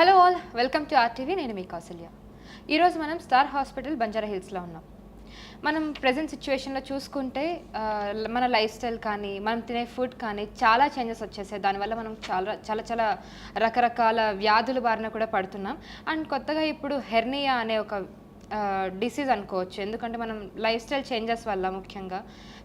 Hello all welcome to RTV నేను మీ కౌసల్య ఈరోజు మనం స్టార్ హాస్పిటల్ బంజారా హిల్స్లో ఉన్నాం. మనం ప్రజెంట్ సిచ్యువేషన్లో చూసుకుంటే మన లైఫ్ స్టైల్ కానీ మనం తినే ఫుడ్ కానీ చాలా చేంజెస్ వచ్చేసాయి. దానివల్ల మనం చాలా చాలా చాలా రకరకాల వ్యాధుల బారిన కూడా పడుతున్నాం. అండ్ కొత్తగా ఇప్పుడు హెర్నియా అనే ఒక డిసీజ్ అనుకోవచ్చు. ఎందుకంటే మనం లైఫ్ స్టైల్ చేంజెస్ వల్ల ముఖ్యంగా.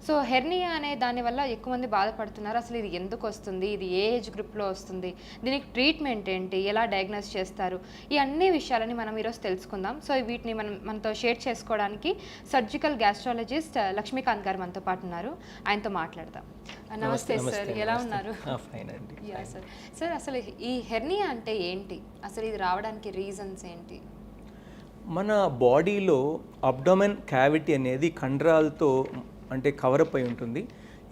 సో హెర్నియా అనే దాని వల్ల ఎక్కువ మంది బాధపడుతున్నారు. అసలు ఇది ఎందుకు వస్తుంది? ఇది ఏ ఏజ్ గ్రూప్లో వస్తుంది? దీనికి ట్రీట్మెంట్ ఏంటి? ఎలా డయాగ్నోస్ చేస్తారు? ఈ అన్ని విషయాలని మనం ఈరోజు తెలుసుకుందాం. సో వీటిని మనం మనతో షేర్ చేసుకోవడానికి సర్జికల్ గ్యాస్ట్రాలజిస్ట్ లక్ష్మీకాంత్ గారు మనతో పాటు ఉన్నారు. ఆయనతో మాట్లాడదాం. నమస్తే సార్. ఎలా ఉన్నారు? సార్ సార్ అసలు ఈ హెర్నియా అంటే ఏంటి? అసలు ఇది రావడానికి రీజన్స్ ఏంటి? మన బాడీలో అబ్డోమెన్ క్యావిటీ అనేది కండరాలతో అంటే కవరప్ అయి ఉంటుంది.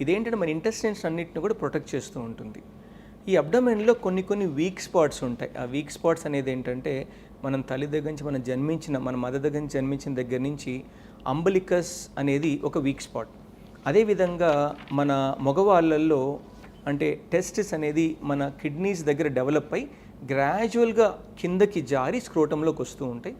ఇదేంటంటే మన ఇంటెస్టైన్స్ అన్నిటిని కూడా ప్రొటెక్ట్ చేస్తూ ఉంటుంది. ఈ అబ్డోమెన్లో కొన్ని కొన్ని వీక్ స్పాట్స్ ఉంటాయి. ఆ వీక్ స్పాట్స్ అనేది ఏంటంటే మనం తల్లి దగ్గర నుంచి మనం జన్మించిన మన మదర్ దగ్గర నుంచి జన్మించిన దగ్గర నుంచి అంబలికస్ అనేది ఒక వీక్ స్పాట్. అదేవిధంగా మన మగవాళ్ళల్లో అంటే టెస్టిస్ అనేది మన కిడ్నీస్ దగ్గర డెవలప్ అయి గ్రాడ్యువల్గా కిందకి జారి స్క్రోటంలోకి వస్తూ ఉంటాయి.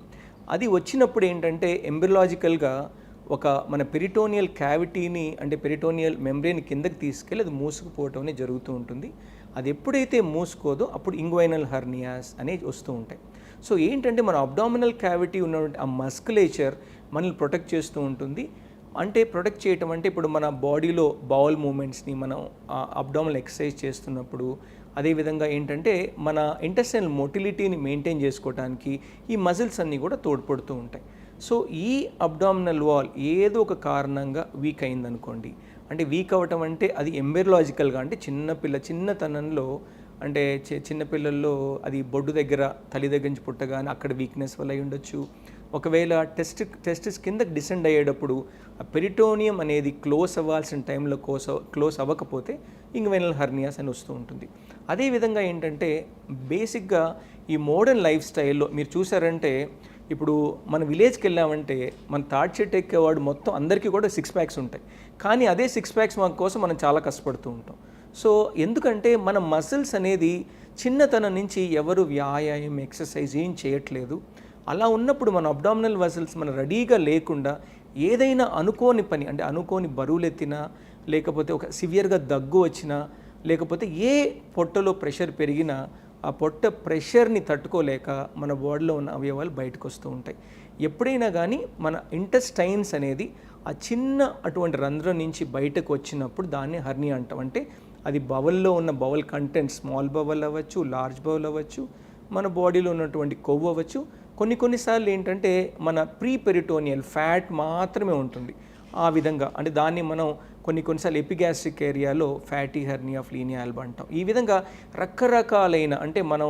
అది వచ్చినప్పుడు ఏంటంటే ఎంబ్రిలాజికల్గా ఒక మన పెరిటోనియల్ క్యావిటీని అంటే పెరిటోనియల్ మెంబ్రెయిన్ కిందకి తీసుకెళ్ళి అది మూసుకుపోవటం అనేది జరుగుతూ ఉంటుంది. అది ఎప్పుడైతే మూసుకోదో అప్పుడు ఇంగ్వైనల్ హర్నియాస్ అనేవి వస్తూ ఉంటాయి. సో ఏంటంటే మన అబ్డామినల్ క్యావిటీ ఉన్నటువంటి ఆ మస్కులేచర్ మనల్ని ప్రొటెక్ట్ చేస్తూ ఉంటుంది. అంటే ప్రొటెక్ట్ చేయటం అంటే ఇప్పుడు మన బాడీలో బౌల్ మూమెంట్స్ని మనం అబ్డామినల్ ఎక్సర్సైజ్ చేస్తున్నప్పుడు అదేవిధంగా ఏంటంటే మన ఇంటెస్టైనల్ మొటిలిటీని మెయింటైన్ చేసుకోవడానికి ఈ మజిల్స్ అన్నీ కూడా తోడ్పడుతూ ఉంటాయి. సో ఈ అబ్డామినల్ వాల్ ఏదో ఒక కారణంగా వీక్ అయిందనుకోండి అంటే వీక్ అవ్వటం అంటే అది ఎంబెరలాజికల్గా అంటే చిన్నపిల్ల చిన్నతనంలో అంటే చి- చిన్నపిల్లల్లో అది బొడ్డు దగ్గర తల్లి దగ్గర నుంచి పుట్టగానే అక్కడ వీక్నెస్ వల్ల అయి ఉండొచ్చు. ఒకవేళ టెస్ట్ టెస్టిస్ కిందకి డిసెండ్ అయ్యేటప్పుడు ఆ పెరిటోనియం అనేది క్లోజ్ అవ్వాల్సిన టైంలో క్లోజ్ క్లోజ్ అవ్వకపోతే ఇంగ్వెనల్ హర్నియాస్ అని వస్తూ ఉంటుంది. అదేవిధంగా ఏంటంటే బేసిక్గా ఈ మోడర్న్ లైఫ్ స్టైల్లో మీరు చూసారంటే ఇప్పుడు మన విలేజ్కి వెళ్ళామంటే మన తాటి చెట్టు ఎక్కేవాడు మొత్తం అందరికీ కూడా సిక్స్ ప్యాక్స్ ఉంటాయి. కానీ అదే సిక్స్ ప్యాక్స్ మా కోసం మనం చాలా కష్టపడుతూ ఉంటాం. సో ఎందుకంటే మన మసిల్స్ అనేది చిన్నతనం నుంచి ఎవరు వ్యాయామం ఎక్సర్సైజ్ ఏం చేయట్లేదు. అలా ఉన్నప్పుడు మన అబ్డామినల్ మసిల్స్ మన రెడీగా లేకుండా ఏదైనా అనుకోని పని అంటే అనుకోని బరువులు ఎత్తినా లేకపోతే ఒక సివియర్గా దగ్గు వచ్చినా లేకపోతే ఏ పొట్టలో ప్రెషర్ పెరిగినా ఆ పొట్ట ప్రెషర్ని తట్టుకోలేక మన బాడీలో ఉన్న అవయవాలు బయటకు వస్తూ ఉంటాయి. ఎప్పుడైనా కానీ మన ఇంటెస్టైన్స్ అనేది ఆ చిన్న అటువంటి రంధ్రం నుంచి బయటకు వచ్చినప్పుడు దాన్ని హర్ని అంటాం. అంటే అది బవల్లో ఉన్న బవల్ కంటెంట్ స్మాల్ బవల్ అవ్వచ్చు లార్జ్ బవల్ అవ్వచ్చు మన బాడీలో ఉన్నటువంటి కొవ్వు అవ్వచ్చు. కొన్ని కొన్నిసార్లు ఏంటంటే మన ప్రీ పెరిటోనియల్ ఫ్యాట్ మాత్రమే ఉంటుంది. ఆ విధంగా అంటే దాన్ని మనం కొన్ని కొన్నిసార్లు ఎపిగ్యాస్ట్రిక్ ఏరియాలో ఫ్యాటీ హెర్నియా ఫ్లీనియా ఆల్బా అంటాం. ఈ విధంగా రకరకాలైన అంటే మనం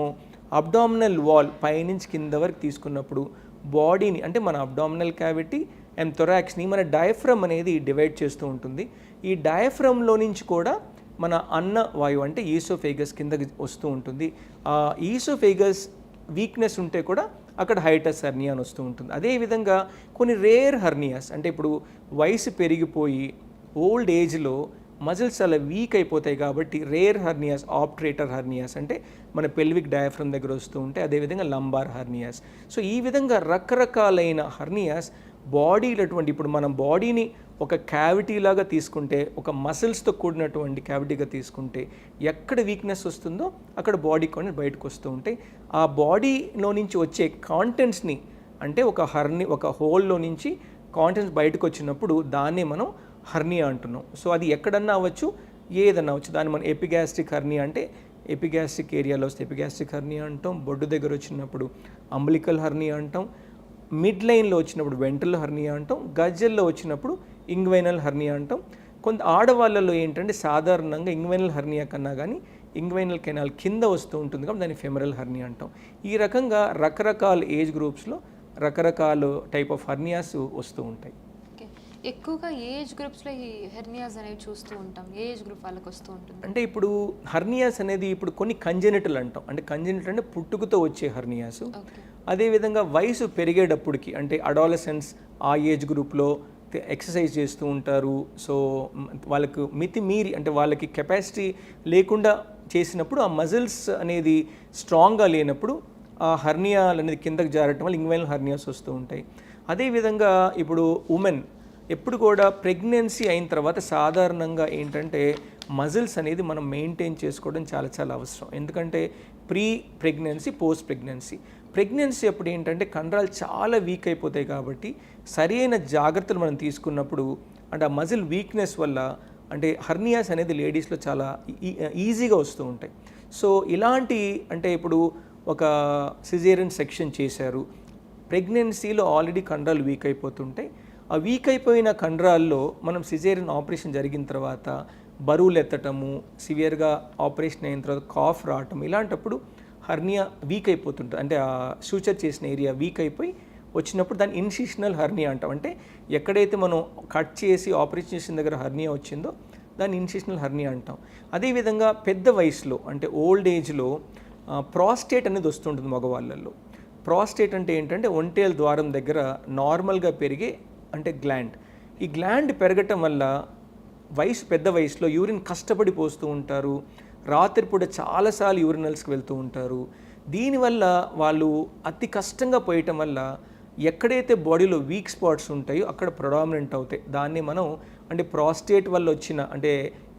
అబ్డామినల్ వాల్ పైనుంచి కింద వరకు తీసుకున్నప్పుడు బాడీని అంటే మన అబ్డామినల్ క్యావిటీ అండ్ థొరాక్స్ని మన డయాఫ్రమ్ అనేది డివైడ్ చేస్తూ ఉంటుంది. ఈ డయాఫ్రమ్లో నుంచి కూడా మన అన్న వాయువు అంటే ఈసోఫేగస్ కిందకి వస్తూ ఉంటుంది. ఆ ఈసోఫేగస్ వీక్నెస్ ఉంటే కూడా అక్కడ హైటస్ హర్నియా అని వస్తూ ఉంటుంది. అదేవిధంగా కొన్ని రేర్ హర్నియాస్ అంటే ఇప్పుడు వయసు పెరిగిపోయి ఓల్డ్ ఏజ్లో మజిల్స్ చాలా వీక్ అయిపోతాయి కాబట్టి రేర్ హర్నియాస్ ఆప్ట్రేటర్ హర్నియాస్ అంటే మన పెల్విక్ డయాఫ్రమ్ దగ్గర వస్తూ ఉంటాయి అదేవిధంగా లంబార్ హర్నియాస్. సో ఈ విధంగా రకరకాలైన హర్నియాస్ బాడీలో అటువంటి ఇప్పుడు మన బాడీని ఒక క్యావిటీ లాగా తీసుకుంటే ఒక మసిల్స్తో కూడినటువంటి క్యావిటీగా తీసుకుంటే ఎక్కడ వీక్నెస్ వస్తుందో అక్కడ బాడీ కొన్ని బయటకు వస్తూ ఉంటాయి. ఆ బాడీలో నుంచి వచ్చే కాంటెంట్స్ని అంటే ఒక హర్ని ఒక హోల్లో నుంచి కాంటెంట్స్ బయటకు వచ్చినప్పుడు దాన్నే మనం హర్నియా అంటున్నాం. సో అది ఎక్కడన్నా అవ్వచ్చు ఏదన్నా అవ్వచ్చు. దాన్ని మనం ఎపిగ్యాస్ట్రిక్ హర్నియా అంటే ఎపిగ్యాస్ట్రిక్ ఏరియాలో వస్తే ఎపిగాస్ట్రిక్ హర్నియా అంటాం. బొడ్డు దగ్గర వచ్చినప్పుడు అంబలికల్ హర్నియా అంటాం. మిడ్ లైన్లో వచ్చినప్పుడు వెంట్రల్ హర్నియా అంటాం. గజ్జల్లో వచ్చినప్పుడు ఇంగ్వైనల్ హర్నియా అంటాం. కొంత ఆడవాళ్ళలో ఏంటంటే సాధారణంగా ఇంగ్వైనల్ హర్నియా కన్నా కానీ ఇంగ్వైనల్ కెనాల్ కింద వస్తూ ఉంటుంది కాబట్టి దాన్ని ఫెమరల్ హర్నియా అంటాం. ఈ రకంగా రకరకాల ఏజ్ గ్రూప్స్లో రకరకాల టైప్ ఆఫ్ హర్నియాస్ వస్తూ ఉంటాయి. ఎక్కువగా ఏజ్ గ్రూప్స్లో ఈ హెర్నియాస్ అనేవి చూస్తూ ఉంటాం. ఏజ్ గ్రూప్ వాళ్ళకి వస్తూ ఉంటుంది. అంటే ఇప్పుడు హర్నియాస్ అనేది ఇప్పుడు కొన్ని కంజెనిటల్ అంటాం. అంటే కంజెనిటల్ అంటే పుట్టుకతో వచ్చే హర్నియాస్. అదేవిధంగా వయసు పెరిగేటప్పటికి అంటే అడాలసెన్స్ ఆ ఏజ్ గ్రూప్లో ఎక్సర్సైజ్ చేస్తూ ఉంటారు. సో వాళ్ళకు మితి మీరి అంటే వాళ్ళకి కెపాసిటీ లేకుండా చేసినప్పుడు ఆ మజిల్స్ అనేది స్ట్రాంగ్గా లేనప్పుడు ఆ హర్నియాలు అనేది కిందకి జారటం వల్ల ఇంగ్వైనల్ హర్నియాస్ వస్తూ ఉంటాయి. అదేవిధంగా ఇప్పుడు ఉమెన్ ఎప్పుడు కూడా ప్రెగ్నెన్సీ అయిన తర్వాత సాధారణంగా ఏంటంటే మజిల్స్ అనేది మనం మెయింటైన్ చేసుకోవడం చాలా చాలా అవసరం. ఎందుకంటే pre pregnancy post pregnancy. Pregnancy అప్పుడు ఏంటంటే కండరాలు చాలా వీక్ అయిపోతాయి కాబట్టి సరైన జాగ్రత్తలు మనం తీసుకున్నప్పుడు అంటే ఆ మజిల్ వీక్నెస్ వల్ల అంటే హర్నియాస్ అనేది లేడీస్లో చాలా ఈ- ఈజీగా వస్తూ ఉంటాయి. సో ఇలాంటి అంటే ఇప్పుడు ఒక సిజేరియన్ సెక్షన్ చేశారు. ప్రెగ్నెన్సీలో ఆల్రెడీ కండరాలు వీక్ అయిపోతుంటాయి. ఆ వీక్ అయిపోయిన కండరాల్లో మనం సిజేరియన్ ఆపరేషన్ జరిగిన తర్వాత బరువులు ఎత్తటము సివియర్గా ఆపరేషన్ అయిన తర్వాత కాఫ్ రావటం ఇలాంటప్పుడు హర్నియా వీక్ అయిపోతుంటుంది. అంటే ఆ సూచర్ చేసిన ఏరియా వీక్ అయిపోయి వచ్చినప్పుడు దాన్ని ఇన్సిషనల్ హర్నియా అంటాం. అంటే ఎక్కడైతే మనం కట్ చేసి ఆపరేషన్ చేసిన దగ్గర హర్నియా వచ్చిందో దాన్ని ఇన్సిషనల్ హర్నియా అంటాం. అదేవిధంగా పెద్ద వయసులో అంటే ఓల్డ్ ఏజ్లో ప్రాస్టేట్ అనేది వస్తుంటుంది మగవాళ్ళల్లో. ప్రాస్టేట్ అంటే ఏంటంటే ఒంటేల ద్వారం దగ్గర నార్మల్గా పెరిగే అంటే గ్లాండ్ ఈ గ్లాండ్ పెరగటం వల్ల వయసు పెద్ద వయసులో యూరిన్ కష్టపడి పోస్తూ ఉంటారు. రాత్రిపూట చాలాసార్లు యూరినల్స్కి వెళ్తూ ఉంటారు. దీనివల్ల వాళ్ళు అతి కష్టంగా పోయటం వల్ల ఎక్కడైతే బాడీలో వీక్ స్పాట్స్ ఉంటాయో అక్కడ ప్రొడామినెంట్ అవుతాయి. దాన్ని మనం అంటే ప్రాస్టేట్ వల్ల వచ్చిన అంటే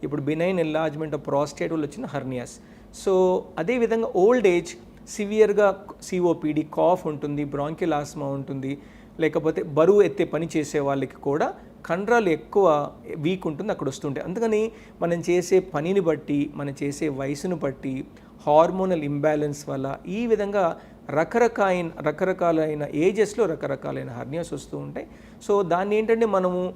ఇప్పుడు బినైన్ ఎల్లాజ్మెంట్ ఆఫ్ ప్రాస్టేట్ వల్ల వచ్చిన హర్నియాస్ సో అదేవిధంగా ఓల్డ్ ఏజ్ సివియర్గా C O P D cough ఉంటుంది బ్రాంకిల్ ఆస్మా ఉంటుంది. లేకపోతే బరువు ఎత్తే పని చేసే వాళ్ళకి కూడా కండరాలు ఎక్కువ వీక్ ఉంటుంది అక్కడ వస్తుంటాయి అందుకని మనం చేసే పనిని బట్టి మనం చేసే వయసును బట్టి హార్మోనల్ ఇంబ్యాలెన్స్ వల్ల ఈ విధంగా రకరకాలైన రకరకాలైన ఏజెస్లో రకరకాలైన హర్నియాస్ వస్తూ ఉంటాయి. సో దాన్ని ఏంటంటే మనము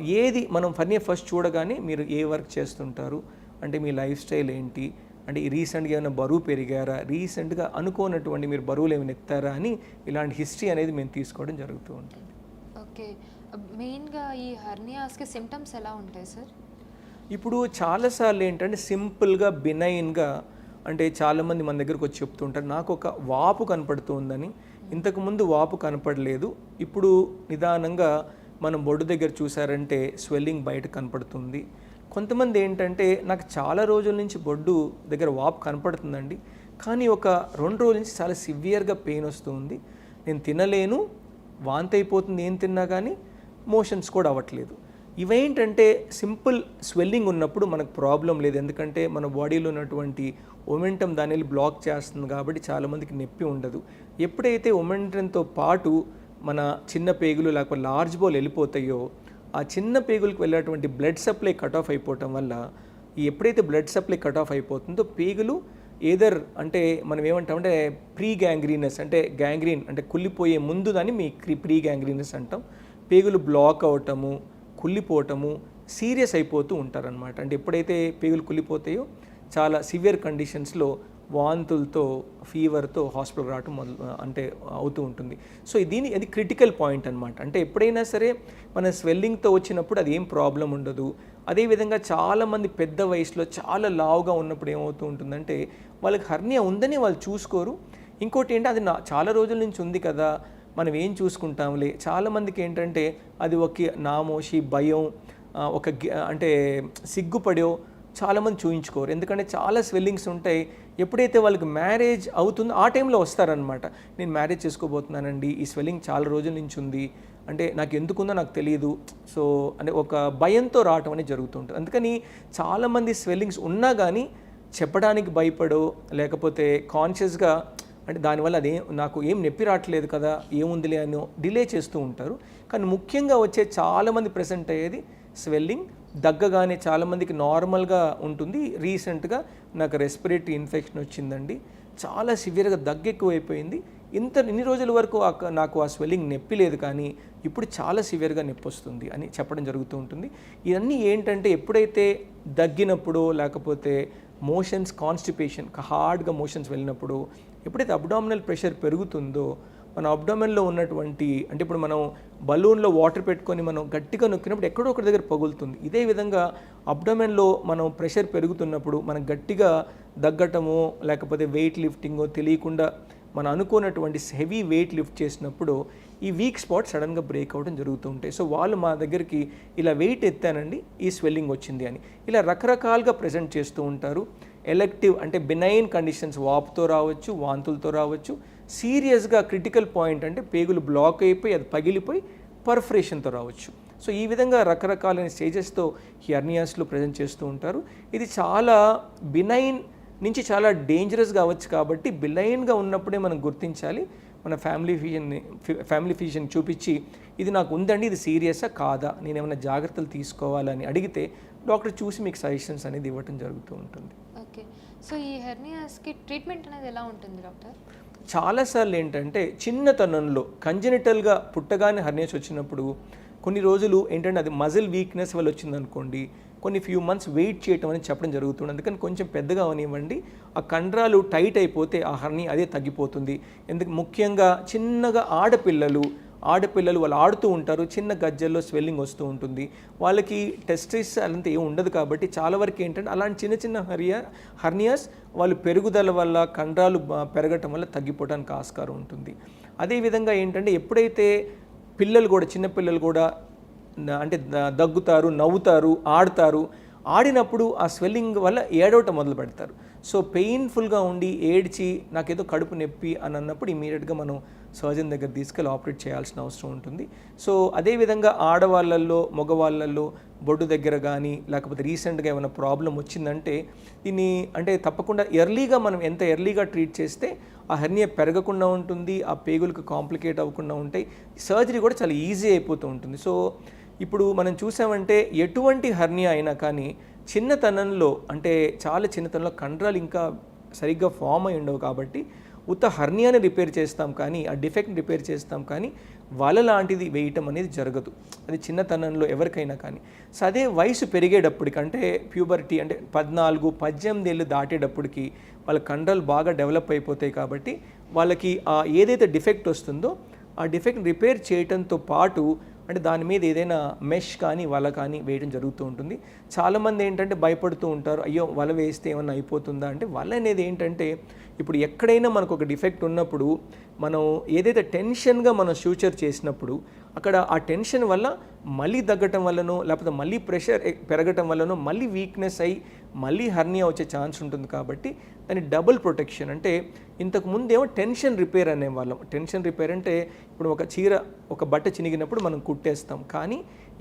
ఏది మనం హర్నియా ఫస్ట్ చూడగానే మీరు ఏ వర్క్ చేస్తుంటారు? అంటే మీ లైఫ్ స్టైల్ ఏంటి? అంటే ఈ రీసెంట్గా ఏమైనా బరువు పెరిగారా? రీసెంట్గా అనుకోనటువంటి మీరు బరువులు ఏమైనా ఎత్తారా అని ఇలాంటి హిస్టరీ అనేది మేము తీసుకోవడం జరుగుతూ ఉంటుంది. ఓకే. మెయిన్గా ఈ హర్నియాస్కి సిమ్టమ్స్ ఎలా ఉంటాయి సార్? ఇప్పుడు చాలాసార్లు ఏంటంటే సింపుల్గా బినైన్గా అంటే చాలామంది మన దగ్గరకు వచ్చి చెప్తుంటారు నాకు ఒక వాపు కనపడుతుందని. ఇంతకుముందు వాపు కనపడలేదు. ఇప్పుడు నిదానంగా మనం బొడ్డు దగ్గర చూసారంటే స్వెల్లింగ్ బయట కనపడుతుంది. కొంతమంది ఏంటంటే నాకు చాలా రోజుల నుంచి బొడ్డు దగ్గర వాపు కనపడుతుందండి. కానీ ఒక రెండు రోజుల నుంచి చాలా సివియర్గా పెయిన్ వస్తుంది. నేను తినలేను వాంతి అయిపోతుంది ఏం తిన్నా కానీ మోషన్స్ కూడా అవ్వట్లేదు. ఇవేంటంటే సింపుల్ స్వెల్లింగ్ ఉన్నప్పుడు మనకు ప్రాబ్లం లేదు. ఎందుకంటే మన బాడీలో ఉన్నటువంటి ఒమెంటం దాని వెళ్ళి బ్లాక్ చేస్తుంది కాబట్టి చాలామందికి నొప్పి ఉండదు. ఎప్పుడైతే ఒమెంటంతో పాటు మన చిన్న పేగులు లేకపోతే లార్జ్ బోల్ వెళ్ళిపోతాయో ఆ చిన్న పేగులకు వెళ్ళేటువంటి బ్లడ్ సప్లై కట్ ఆఫ్ అయిపోవటం వల్ల ఎప్పుడైతే బ్లడ్ సప్లై కట్ ఆఫ్ అయిపోతుందో పేగులు ఏదర్ అంటే మనం ఏమంటామంటే ప్రీ గ్యాంగ్రీనస్ అంటే గ్యాంగ్రీన్ అంటే కుళ్ళిపోయే ముందు దాన్ని మీ ప్రీ గ్యాంగ్రీనస్ అంటాం. పేగులు బ్లాక్ అవటము కుళ్ళిపోవటము సీరియస్ అయిపోతూ ఉంటారనమాట అంటే ఎప్పుడైతే పేగులు కుళ్ళిపోతాయో చాలా సివియర్ కండిషన్స్లో వాంతులతో ఫీవర్తో హాస్పిటల్ రావటం మొదలు అంటే అవుతూ ఉంటుంది. సో దీని అది క్రిటికల్ పాయింట్ అనమాట అంటే ఎప్పుడైనా సరే మన స్వెల్లింగ్తో వచ్చినప్పుడు అది ఏం ప్రాబ్లం ఉండదు. అదేవిధంగా చాలామంది పెద్ద వయసులో చాలా లావుగా ఉన్నప్పుడు ఏమవుతూ ఉంటుందంటే వాళ్ళకి హర్నియా ఉందని వాళ్ళు చూసుకోరు. ఇంకోటి ఏంటి అది నా చాలా రోజుల నుంచి ఉంది కదా మనం ఏం చూసుకుంటాంలే. చాలామందికి ఏంటంటే అది ఒక నామోషి భయం ఒక గి- అంటే సిగ్గుపడో చాలామంది చూయించుకోరు. ఎందుకంటే చాలా స్వెల్లింగ్స్ ఉంటాయి. ఎప్పుడైతే వాళ్ళకి మ్యారేజ్ అవుతుందో ఆ టైంలో వస్తారనమాట నేను మ్యారేజ్ చేసుకోబోతున్నానండి ఈ స్వెల్లింగ్ చాలా రోజుల నుంచి ఉంది అంటే నాకు ఎందుకుందో నాకు తెలియదు సో అంటే ఒక భయంతో రావటం అనేది జరుగుతుంటుంది అందుకని చాలామంది స్వెల్లింగ్స్ ఉన్నా కానీ చెప్పడానికి భయపడో లేకపోతే కాన్షియస్గా అంటే దానివల్ల అదే నాకు ఏం నొప్పి రావట్లేదు కదా ఏముందిలే అని డిలే చేస్తూ ఉంటారు. కానీ ముఖ్యంగా వచ్చే చాలామంది ప్రెసెంట్ అయ్యేది స్వెల్లింగ్ దగ్గగానే చాలామందికి నార్మల్గా ఉంటుంది. రీసెంట్గా నాకు రెస్పిరేటరీ ఇన్ఫెక్షన్ వచ్చిందండి. చాలా సివియర్గా దగ్గు ఎక్కువైపోయింది. ఇంత ఇన్ని రోజుల వరకు ఆ- నాకు ఆ స్వెల్లింగ్ నొప్పి లేదు కానీ ఇప్పుడు చాలా సివియర్గా నొప్పి వస్తుంది అని చెప్పడం జరుగుతూ ఉంటుంది. ఇవన్నీ ఏంటంటే ఎప్పుడైతే దగ్గినప్పుడు లేకపోతే మోషన్స్ కాన్స్టిపేషన్ హార్డ్గా మోషన్స్ వెళ్ళినప్పుడు ఎప్పుడైతే అబ్డామినల్ ప్రెషర్ పెరుగుతుందో మన అబ్డామిన్లో ఉన్నటువంటి అంటే ఇప్పుడు మనం బలూన్లో వాటర్ పెట్టుకొని మనం గట్టిగా నొక్కినప్పుడు ఎక్కడో ఒకటి దగ్గర పగులుతుంది. ఇదే విధంగా అబ్డామిన్లో మనం ప్రెషర్ పెరుగుతున్నప్పుడు మనం గట్టిగా దగ్గటమో లేకపోతే వెయిట్ లిఫ్టింగో తెలియకుండా మనం అనుకున్నటువంటి హెవీ వెయిట్ లిఫ్ట్ చేసినప్పుడు ఈ వీక్ స్పాట్ సడన్గా బ్రేక్ అవ్వడం జరుగుతూ ఉంటాయి. సో వాళ్ళు మా దగ్గరికి ఇలా వెయిట్ ఎత్తానండి ఈ స్వెల్లింగ్ వచ్చింది అని. ఇలా రకరకాలుగా ప్రజెంట్ చేస్తూ ఉంటారు. ఎలెక్టివ్ అంటే బినైన్ కండిషన్స్ వాపుతో రావచ్చు వాంతులతో రావచ్చు. సీరియస్గా క్రిటికల్ పాయింట్ అంటే పేగులు బ్లాక్ అయిపోయి అది పగిలిపోయి పర్ఫరేషన్తో రావచ్చు. సో ఈ విధంగా రకరకాలైన స్టేజెస్తో హెర్నియాస్లో ప్రజెంట్ చేస్తూ ఉంటారు. ఇది చాలా బినైన్ నుంచి చాలా డేంజరస్గా అవ్వచ్చు కాబట్టి బిలైన్గా ఉన్నప్పుడే మనం గుర్తించాలి. మన ఫ్యామిలీ ఫిజిషన్ని ఫ్యామిలీ ఫిజిషియన్ చూపించి ఇది నాకు ఉందండి ఇది సీరియసా కాదా నేను ఏమైనా జాగ్రత్తలు తీసుకోవాలని అడిగితే డాక్టర్ చూసి మీకు సజెషన్స్ అనేది ఇవ్వటం జరుగుతూ ఉంటుంది. ఓకే. సో ఈ హెర్నియాస్కి ట్రీట్మెంట్ అనేది ఎలా ఉంటుంది డాక్టర్? చాలాసార్లు ఏంటంటే చిన్నతనంలో కంజెనిటల్గా పుట్టగానే హర్నియస్ వచ్చినప్పుడు కొన్ని రోజులు ఏంటంటే అది మజిల్ వీక్నెస్ వల్ల వచ్చిందనుకోండి కొన్ని ఫ్యూ మంత్స్ వెయిట్ చేయటం అని చెప్పడం జరుగుతుంది అందుకని కొంచెం పెద్దగా అవనివ్వండి. ఆ కండరాలు టైట్ అయిపోతే ఆ హర్ని అదే తగ్గిపోతుంది. ఎందుకు ముఖ్యంగా చిన్నగా ఆడపిల్లలు ఆడపిల్లలు వాళ్ళు ఆడుతూ ఉంటారు చిన్న గజ్జల్లో స్వెల్లింగ్ వస్తూ ఉంటుంది. వాళ్ళకి టెస్టిస్ అలంతా ఏం ఉండదు కాబట్టి చాలా వరకు ఏంటంటే అలాంటి చిన్న చిన్న హరియా హర్నియాస్ వాళ్ళు పెరుగుదల వల్ల కండరాలు పెరగటం వల్ల తగ్గిపోవడానికి ఆస్కారం ఉంటుంది. అదేవిధంగా ఏంటంటే ఎప్పుడైతే పిల్లలు కూడా చిన్నపిల్లలు కూడా అంటే దగ్గుతారు నవ్వుతారు ఆడతారు ఆడినప్పుడు ఆ స్వెల్లింగ్ వల్ల ఏడవటం మొదలు పెడతారు. సో పెయిన్ఫుల్గా ఉండి ఏడ్చి నాకేదో కడుపు నొప్పి అని అన్నప్పుడు ఇమీడియట్గా మనం సర్జన్ దగ్గర తీసుకెళ్ళి ఆపరేట్ చేయాల్సిన అవసరం ఉంటుంది. సో అదేవిధంగా ఆడవాళ్ళల్లో మగవాళ్ళల్లో బొడ్డు దగ్గర కానీ లేకపోతే రీసెంట్గా ఏమైనా ప్రాబ్లం వచ్చిందంటే దీన్ని అంటే తప్పకుండా ఎర్లీగా మనం ఎంత ఎర్లీగా ట్రీట్ చేస్తే ఆ హెర్నియా పెరగకుండా ఉంటుంది ఆ పేగులకు కాంప్లికేట్ అవ్వకుండా ఉంటాయి సర్జరీ కూడా చాలా ఈజీ అయిపోతూ ఉంటుంది. సో ఇప్పుడు మనం చూసామంటే ఎటువంటి హెర్నియా అయినా కానీ చిన్నతనంలో అంటే చాలా చిన్నతనంలో కండరాలు ఇంకా సరిగ్గా ఫామ్ అయి ఉండవు కాబట్టి ఉత్త హర్నియాని రిపేర్ చేస్తాం కానీ ఆ డిఫెక్ట్ రిపేర్ చేస్తాం కానీ వల లాంటిది వేయటం అనేది జరగదు. అది చిన్నతనంలో ఎవరికైనా కానీ. సో అదే వయసు పెరిగేటప్పటికంటే ప్యూబర్టీ అంటే పద్నాలుగు పద్దెనిమిది ఏళ్ళు దాటేటప్పటికి వాళ్ళ కండరాలు బాగా డెవలప్ అయిపోతాయి కాబట్టి వాళ్ళకి ఆ ఏదైతే డిఫెక్ట్ వస్తుందో ఆ డిఫెక్ట్ రిపేర్ చేయటంతో పాటు అంటే దాని మీద ఏదైనా మెష్ కానీ వల కానీ వేయడం జరుగుతూ ఉంటుంది. చాలామంది ఏంటంటే భయపడుతూ ఉంటారు అయ్యో వల వేస్తే ఏమన్నా అయిపోతుందా? అంటే వల అనేది ఏంటంటే ఇప్పుడు ఎక్కడైనా మనకు ఒక డిఫెక్ట్ ఉన్నప్పుడు మనం ఏదైతే టెన్షన్గా మనం ఫ్యూచర్ చేసినప్పుడు అక్కడ ఆ టెన్షన్ వల్ల మళ్ళీ తగ్గటం వల్లనో లేకపోతే మళ్ళీ ప్రెషర్ పెరగటం వల్లనో మళ్ళీ వీక్నెస్ అయ్యి మళ్ళీ హర్నియా వచ్చే ఛాన్స్ ఉంటుంది కాబట్టి కానీ డబుల్ ప్రొటెక్షన్ అంటే ఇంతకు ముందేమో టెన్షన్ రిపేర్ అనేవాళ్ళం. టెన్షన్ రిపేర్ అంటే ఇప్పుడు ఒక చీర ఒక బట్ట చినిగినప్పుడు మనం కుట్టేస్తాం. కానీ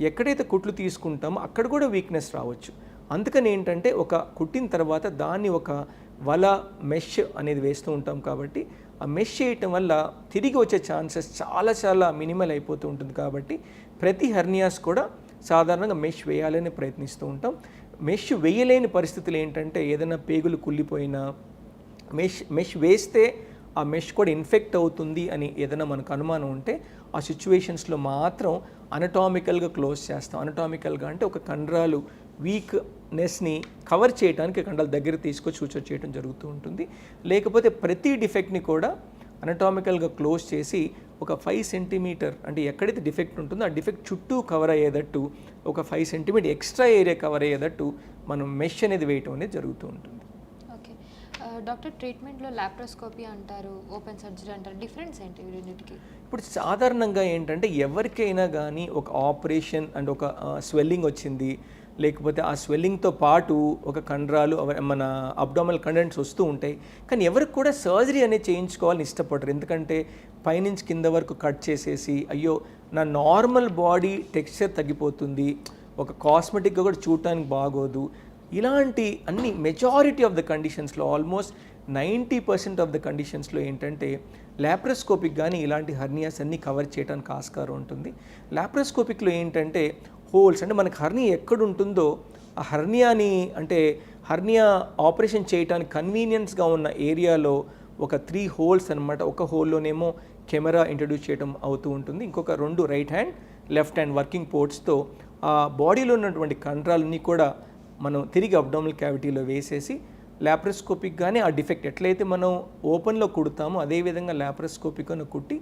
ఎక్కడైతే కుట్లు తీసుకుంటామో అక్కడ కూడా వీక్నెస్ రావచ్చు. అందుకని ఏంటంటే ఒక కుట్టిన తర్వాత దాన్ని ఒక వల మెష్ అనేది వేస్తూ ఉంటాం కాబట్టి ఆ మెష్ చేయటం వల్ల తిరిగి వచ్చే ఛాన్సెస్ చాలా చాలా మినిమల్ అయిపోతూ ఉంటుంది కాబట్టి ప్రతి హర్నియాస్ కూడా సాధారణంగా మెష్ వేయాలని ప్రయత్నిస్తూ ఉంటాం. మెష్ వేయలేని పరిస్థితులు ఏంటంటే ఏదైనా పేగులు కుళ్ళిపోయినా మెష్ మెష్ వేస్తే ఆ మెష్ కూడా ఇన్ఫెక్ట్ అవుతుంది అని ఏదైనా మనకు అనుమానం ఉంటే ఆ సిచ్యువేషన్స్లో మాత్రం అనటామికల్గా క్లోజ్ చేస్తాం. అనటామికల్గా అంటే ఒక కండరాలు వీక్నెస్ని కవర్ చేయడానికి కండరాలు దగ్గర తీసుకొచ్చి సూచన చేయడం జరుగుతూ ఉంటుంది. లేకపోతే ప్రతి డిఫెక్ట్ని కూడా అనటామికల్గా క్లోజ్ చేసి ఒక ఫైవ్ సెంటీమీటర్ అంటే ఎక్కడైతే డిఫెక్ట్ ఉంటుందో ఆ డిఫెక్ట్ చుట్టూ కవర్ అయ్యేటట్టు ఒక five centimetre extra area cover అయ్యేటట్టు మనం మెష్ అనేది వేయటం అనేది జరుగుతూ ఉంటుంది. ఓకే డాక్టర్ ట్రీట్మెంట్లో లాప్రోస్కోపీ అంటారు ఓపెన్ సర్జరీ అంటారు డిఫరెన్స్ ఏంటి రెండింటికి ఇప్పుడు సాధారణంగా ఏంటంటే ఎవరికైనా కానీ ఒక ఆపరేషన్ అండ్ ఒక స్వెల్లింగ్ వచ్చింది లేకపోతే ఆ స్వెల్లింగ్తో పాటు ఒక కండరాలు మన అబ్డామల్ కండెంట్స్ వస్తూ ఉంటాయి కానీ ఎవరికి కూడా సర్జరీ అనేది చేయించుకోవాలని ఇష్టపడరు. ఎందుకంటే పైనుంచి కింద వరకు కట్ చేసేసి అయ్యో నా నార్మల్ బాడీ టెక్స్చర్ తగ్గిపోతుంది ఒక కాస్మెటిక్గా కూడా చూడటానికి బాగోదు. ఇలాంటి అన్ని మెజారిటీ ఆఫ్ ద కండిషన్స్లో almost ninety percent of the కండిషన్స్లో ఏంటంటే లాప్రోస్కోపిక్ కానీ ఇలాంటి హర్నియాస్ అన్ని కవర్ చేయడానికి ఆస్కారం ఉంటుంది. లాప్రోస్కోపిక్లో ఏంటంటే హోల్స్ అంటే మనకు హర్నియా ఎక్కడుంటుందో ఆ హర్నియాని అంటే హర్నియా ఆపరేషన్ చేయడానికి కన్వీనియన్స్గా ఉన్న ఏరియాలో ఒక త్రీ హోల్స్ అన్నమాట. ఒక హోల్లోనేమో కెమెరా ఇంట్రడ్యూస్ చేయడం అవుతూ ఉంటుంది. ఇంకొక రెండు right hand left hand working పోర్ట్స్తో ఆ బాడీలో ఉన్నటువంటి కండరాలన్నీ కూడా మనం తిరిగి అబ్డామినల్ క్యావిటీలో వేసేసి లాప్రోస్కోపిక్గానే ఆ డిఫెక్ట్ ఎట్లయితే మనం ఓపెన్లో కుడతామో అదేవిధంగా అని కుట్టి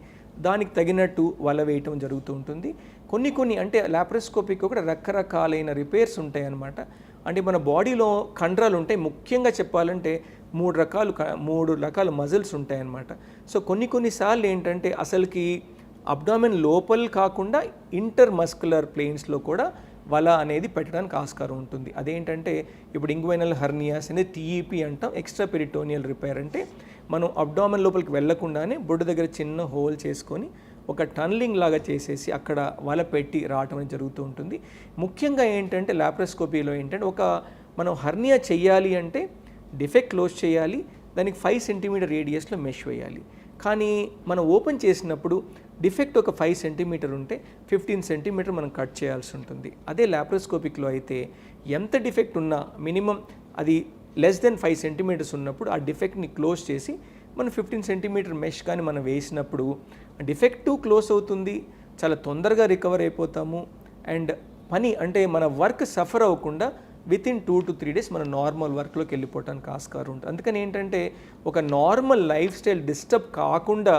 దానికి తగినట్టు వల వేయటం జరుగుతూ ఉంటుంది. కొన్ని కొన్ని అంటే లాప్రోస్కోపిక్ కూడా రకరకాలైన రిపేర్స్ ఉంటాయి అన్నమాట అంటే మన బాడీలో కండరాలు ఉంటాయి ముఖ్యంగా చెప్పాలంటే మూడు రకాలు మూడు రకాల మజిల్స్ ఉంటాయన్నమాట. సో కొన్ని కొన్నిసార్లు ఏంటంటే అసలుకి అబ్డామిన్ లోపల కాకుండా ఇంటర్ మస్కులర్ ప్లేన్స్లో కూడా వల అనేది పెట్టడానికి ఆస్కారం ఉంటుంది. అదేంటంటే ఇప్పుడు ఇంగ్వైనల్ హర్నియాస్ అనేది టీఈపీ అంటాం ఎక్స్ట్రా పెరిటోనియల్ రిపేర్ అంటే మనం అబ్డామిన్ లోపలికి వెళ్ళకుండానే బొడ్డు దగ్గర చిన్న హోల్ చేసుకొని ఒక టన్లింగ్ లాగా చేసేసి అక్కడ వల పెట్టి రావటం జరుగుతూ ఉంటుంది. ముఖ్యంగా ఏంటంటే లాప్రోస్కోపీలో ఏంటంటే ఒక మనం హర్నియా చెయ్యాలి అంటే డిఫెక్ట్ క్లోజ్ చేయాలి దానికి ఫైవ్ సెంటీమీటర్ రేడియస్లో మెష్ వేయాలి. కానీ మనం ఓపెన్ చేసినప్పుడు డిఫెక్ట్ ఒక ఫైవ్ సెంటీమీటర్ ఉంటే ఫిఫ్టీన్ సెంటీమీటర్ మనం కట్ చేయాల్సి ఉంటుంది. అదే లాప్రోస్కోపిక్లో అయితే ఎంత డిఫెక్ట్ ఉన్నా మినిమం అది లెస్ దెన్ ఫైవ్ సెంటీమీటర్స్ ఉన్నప్పుడు ఆ డిఫెక్ట్ని క్లోజ్ చేసి మనం ఫిఫ్టీన్ సెంటీమీటర్ మెష్ కానీ మనం వేసినప్పుడు డిఫెక్ట్ క్లోజ్ అవుతుంది చాలా తొందరగా రికవర్ అయిపోతాము అండ్ పని అంటే మన వర్క్ సఫర్ అవ్వకుండా within two to three days మన నార్మల్ వర్క్లోకి వెళ్ళిపోవడానికి ఆస్కారం ఉంటుంది. అందుకని ఏంటంటే ఒక నార్మల్ లైఫ్ స్టైల్ డిస్టర్బ్ కాకుండా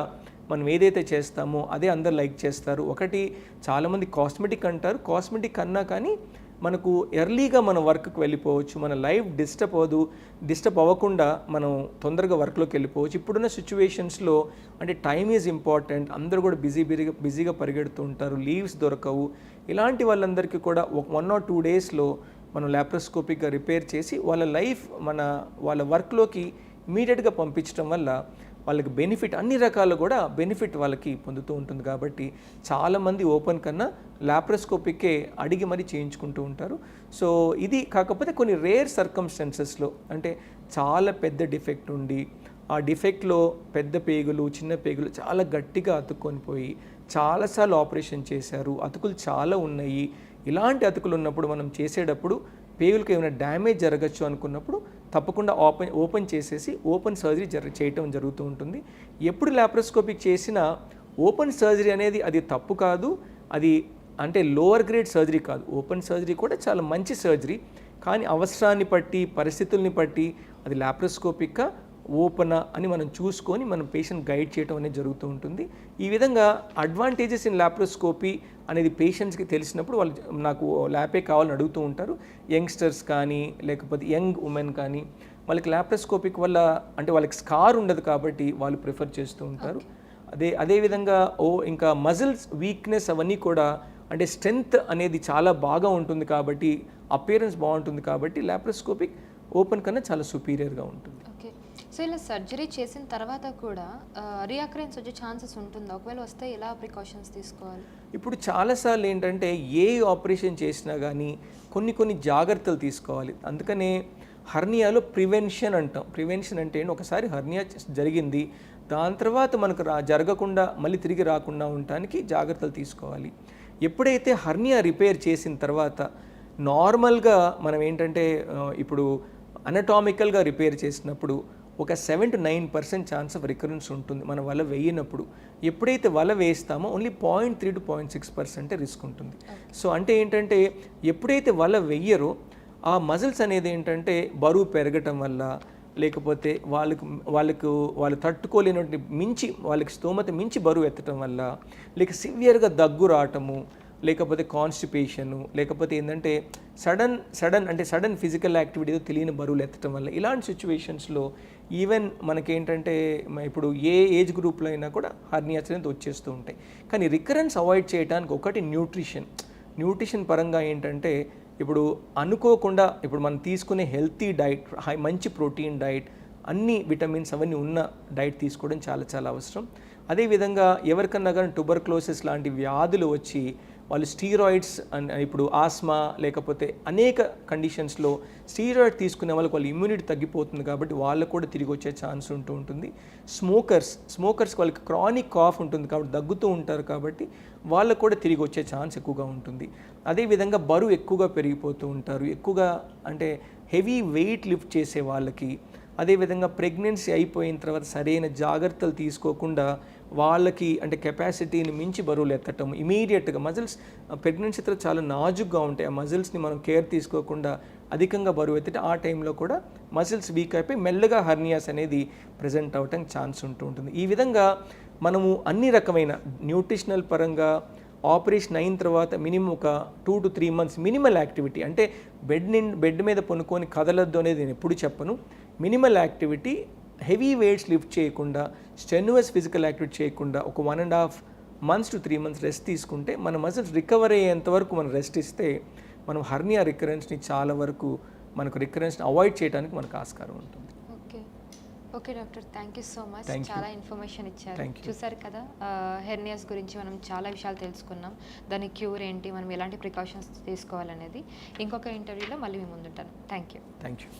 మనం ఏదైతే చేస్తామో అదే అందరు లైక్ చేస్తారు. ఒకటి చాలామంది కాస్మెటిక్ అంటారు. కాస్మెటిక్ అన్నా కానీ మనకు ఎర్లీగా మన వర్క్కి వెళ్ళిపోవచ్చు మన లైఫ్ డిస్టర్బ్ అవ్వదు డిస్టర్బ్ అవ్వకుండా మనం తొందరగా వర్క్లోకి వెళ్ళిపోవచ్చు. ఇప్పుడున్న సిచ్యువేషన్స్లో అంటే టైం ఈజ్ ఇంపార్టెంట్ అందరూ కూడా బిజీ బిజీగా బిజీగా పరిగెడుతూ ఉంటారు. లీవ్స్ దొరకవు. ఇలాంటి వాళ్ళందరికీ కూడా ఒక వన్ ఆర్ టూ డేస్లో మనం ల్యాప్రోస్కోపిక్గా రిపేర్ చేసి వాళ్ళ లైఫ్ మన వాళ్ళ వర్క్లోకి ఇమీడియట్గా పంపించడం వల్ల వాళ్ళకి బెనిఫిట్ అన్ని రకాలు కూడా బెనిఫిట్ వాళ్ళకి పొందుతూ ఉంటుంది కాబట్టి చాలామంది ఓపెన్ కన్నా ల్యాప్రోస్కోపిక్కే అడిగి మరీ చేయించుకుంటూ ఉంటారు. సో ఇది కాకపోతే కొన్ని రేర్ సర్కమ్స్టెన్సెస్లో అంటే చాలా పెద్ద డిఫెక్ట్ ఉండి ఆ డిఫెక్ట్లో పెద్ద పేగులు చిన్న పేగులు చాలా గట్టిగా అతుక్కొని పోయి చాలాసార్లు ఆపరేషన్ చేశారు అతుకులు చాలా ఉన్నాయి. ఇలాంటి అతుకులు ఉన్నప్పుడు మనం చేసేటప్పుడు పేగులకు ఏమైనా డ్యామేజ్ జరగచ్చు అనుకున్నప్పుడు తప్పకుండా ఓపెన్ ఓపెన్ చేసేసి ఓపెన్ సర్జరీ జర చేయటం జరుగుతూ ఉంటుంది. ఎప్పుడు ల్యాప్రోస్కోపిక్ చేసినా ఓపెన్ సర్జరీ అనేది అది తప్పు కాదు. అది అంటే లోవర్ గ్రేడ్ సర్జరీ కాదు. ఓపెన్ సర్జరీ కూడా చాలా మంచి సర్జరీ. కానీ అవసరాన్ని బట్టి పరిస్థితుల్ని బట్టి అది ల్యాప్రోస్కోపిక్గా ఓపెనా అని మనం చూసుకొని మనం పేషెంట్ గైడ్ చేయడం అనేది జరుగుతూ ఉంటుంది. ఈ విధంగా అడ్వాంటేజెస్ ఇన్ ల్యాప్రోస్కోపీ అనేది పేషెంట్స్కి తెలిసినప్పుడు వాళ్ళు నాకు ల్యాపే కావాలని అడుగుతూ ఉంటారు. యంగ్స్టర్స్ కానీ లేకపోతే యంగ్ ఉమెన్ కానీ వాళ్ళకి ల్యాప్రోస్కోపిక్ వల్ల అంటే వాళ్ళకి స్కార్ ఉండదు కాబట్టి వాళ్ళు ప్రిఫర్ చేస్తూ ఉంటారు. అదే అదేవిధంగా ఓ ఇంకా మజిల్స్ వీక్నెస్ అవన్నీ కూడా అంటే స్ట్రెంగ్త్ అనేది చాలా బాగా ఉంటుంది కాబట్టి అపియరెన్స్ బాగుంటుంది కాబట్టి ల్యాప్రోస్కోపిక్ ఓపెన్ కన్నా చాలా సుపీరియర్గా ఉంటుంది. సో ఇలా సర్జరీ చేసిన తర్వాత కూడా రియాక్రెన్స్ వచ్చే ఛాన్సెస్ ఉంటుందా? ఒకవేళ వస్తే ఎలా ప్రికాషన్స్ తీసుకోవాలి? ఇప్పుడు చాలాసార్లు ఏంటంటే ఏ ఆపరేషన్ చేసినా కానీ కొన్ని కొన్ని జాగ్రత్తలు తీసుకోవాలి. అందుకనే హర్నియాలో ప్రివెన్షన్ అంటాం. ప్రివెన్షన్ అంటే ఒకసారి హర్నియా జరిగింది. దాని తర్వాత మనకు రా జరగకుండా మళ్ళీ తిరిగి రాకుండా ఉండటానికి జాగ్రత్తలు తీసుకోవాలి. ఎప్పుడైతే హర్నియా రిపేర్ చేసిన తర్వాత నార్మల్గా మనం ఏంటంటే ఇప్పుడు అనటామికల్గా రిపేర్ చేసినప్పుడు ఒక seven to nine percent chance of recurrence ఉంటుంది మన వల వేయినప్పుడు. ఎప్పుడైతే వల వేస్తామో only point three to point six పర్సెంటే రిస్క్ ఉంటుంది. సో అంటే ఏంటంటే ఎప్పుడైతే వల వెయ్యరో ఆ మజిల్స్ అనేది ఏంటంటే బరువు పెరగటం వల్ల లేకపోతే వాళ్ళకు వాళ్ళకు వాళ్ళు తట్టుకోలేనటువంటి మించి వాళ్ళకి స్తోమత మించి బరువు ఎత్తడం వల్ల లేక సివియర్గా దగ్గు రావటము లేకపోతే కాన్స్టిపేషను లేకపోతే ఏంటంటే సడన్ సడన్ అంటే సడన్ ఫిజికల్ యాక్టివిటీతో తెలియని బరువులు ఎత్తడం వల్ల ఇలాంటి సిచ్యువేషన్స్లో ఈవెన్ మనకేంటంటే ఇప్పుడు ఏ ఏజ్ గ్రూప్లో అయినా కూడా హర్నియాస్ అనేది వచ్చేస్తూ ఉంటాయి. కానీ రికరెన్స్ అవాయిడ్ చేయడానికి ఒకటి న్యూట్రిషన్. న్యూట్రిషన్ పరంగా ఏంటంటే ఇప్పుడు అనుకోకుండా ఇప్పుడు మనం తీసుకునే హెల్తీ డైట్ హై మంచి ప్రోటీన్ డైట్ అన్ని విటమిన్స్ అవన్నీ ఉన్న డైట్ తీసుకోవడం చాలా చాలా అవసరం. అదేవిధంగా ఎవరికన్నా కానీ ట్యూబర్క్లోసిస్ లాంటి వ్యాధులు వచ్చి వాళ్ళు స్టీరాయిడ్స్ అండ్ ఇప్పుడు ఆస్మా లేకపోతే అనేక కండిషన్స్లో స్టీరాయిడ్ తీసుకునే వాళ్ళకి వాళ్ళ ఇమ్యూనిటీ తగ్గిపోతుంది కాబట్టి వాళ్ళకు కూడా తిరిగి వచ్చే ఛాన్స్ ఉంటూ ఉంటుంది. స్మోకర్స్ స్మోకర్స్ వాళ్ళకి క్రానిక్ కాఫ్ ఉంటుంది కాబట్టి దగ్గుతూ ఉంటారు కాబట్టి వాళ్ళకు కూడా తిరిగి వచ్చే ఛాన్స్ ఎక్కువగా ఉంటుంది. అదేవిధంగా బరువు ఎక్కువగా పెరిగిపోతూ ఉంటారు. ఎక్కువగా అంటే హెవీ వెయిట్ లిఫ్ట్ చేసే వాళ్ళకి అదేవిధంగా ప్రెగ్నెన్సీ అయిపోయిన తర్వాత సరైన జాగ్రత్తలు తీసుకోకుండా వాళ్ళకి అంటే కెపాసిటీని మించి బరువులు ఎత్తటం ఇమీడియట్గా మజిల్స్ ప్రెగ్నెన్సీ తర్వాత చాలా నాజుగ్గా ఉంటాయి. ఆ మజిల్స్ని మనం కేర్ తీసుకోకుండా అధికంగా బరువు ఎత్తితే ఆ టైంలో కూడా మజిల్స్ వీక్ అయిపోయి మెల్లగా హర్నియాస్ అనేది ప్రజెంట్ అవటం ఛాన్స్ ఉంటూ ఉంటుంది. ఈ విధంగా మనము అన్ని రకమైన న్యూట్రిషనల్ పరంగా ఆపరేషన్ అయిన తర్వాత మినిమం ఒక two to three months minimal activity అంటే బెడ్ నిండి బెడ్ మీద పనుకొని కదలొద్దు అనేది నేను ఎప్పుడు చెప్పను. Minimal activity heavy weights lift చేయకుండా స్టెన్యువస్ ఫిజికల్ యాక్టివిటీ చేయకుండా ఒక one and half months to three months rest తీసుకుంటే మన మజిల్స్ రికవర్ అయ్యేంత వరకు మనం రెస్ట్ ఇస్తే మనం హర్నియా రికరెన్స్ని చాలా వరకు మనకు రికరెన్స్ని అవాయిడ్ చేయడానికి మనకు ఆస్కారం ఉంటుంది. Okay. Okay doctor thank you so much. చాలా ఇన్ఫర్మేషన్ ఇచ్చారు. చూసారు కదా హెర్నియాస్ గురించి మనం చాలా విషయాలు తెలుసుకున్నాం. దాని క్యూర్ ఏంటి మనం ఎలాంటి ప్రికాషన్స్ తీసుకోవాలనేది. ఇంకొక ఇంటర్వ్యూలో మళ్ళీ మీ ముందుంటాను. Thank you thank you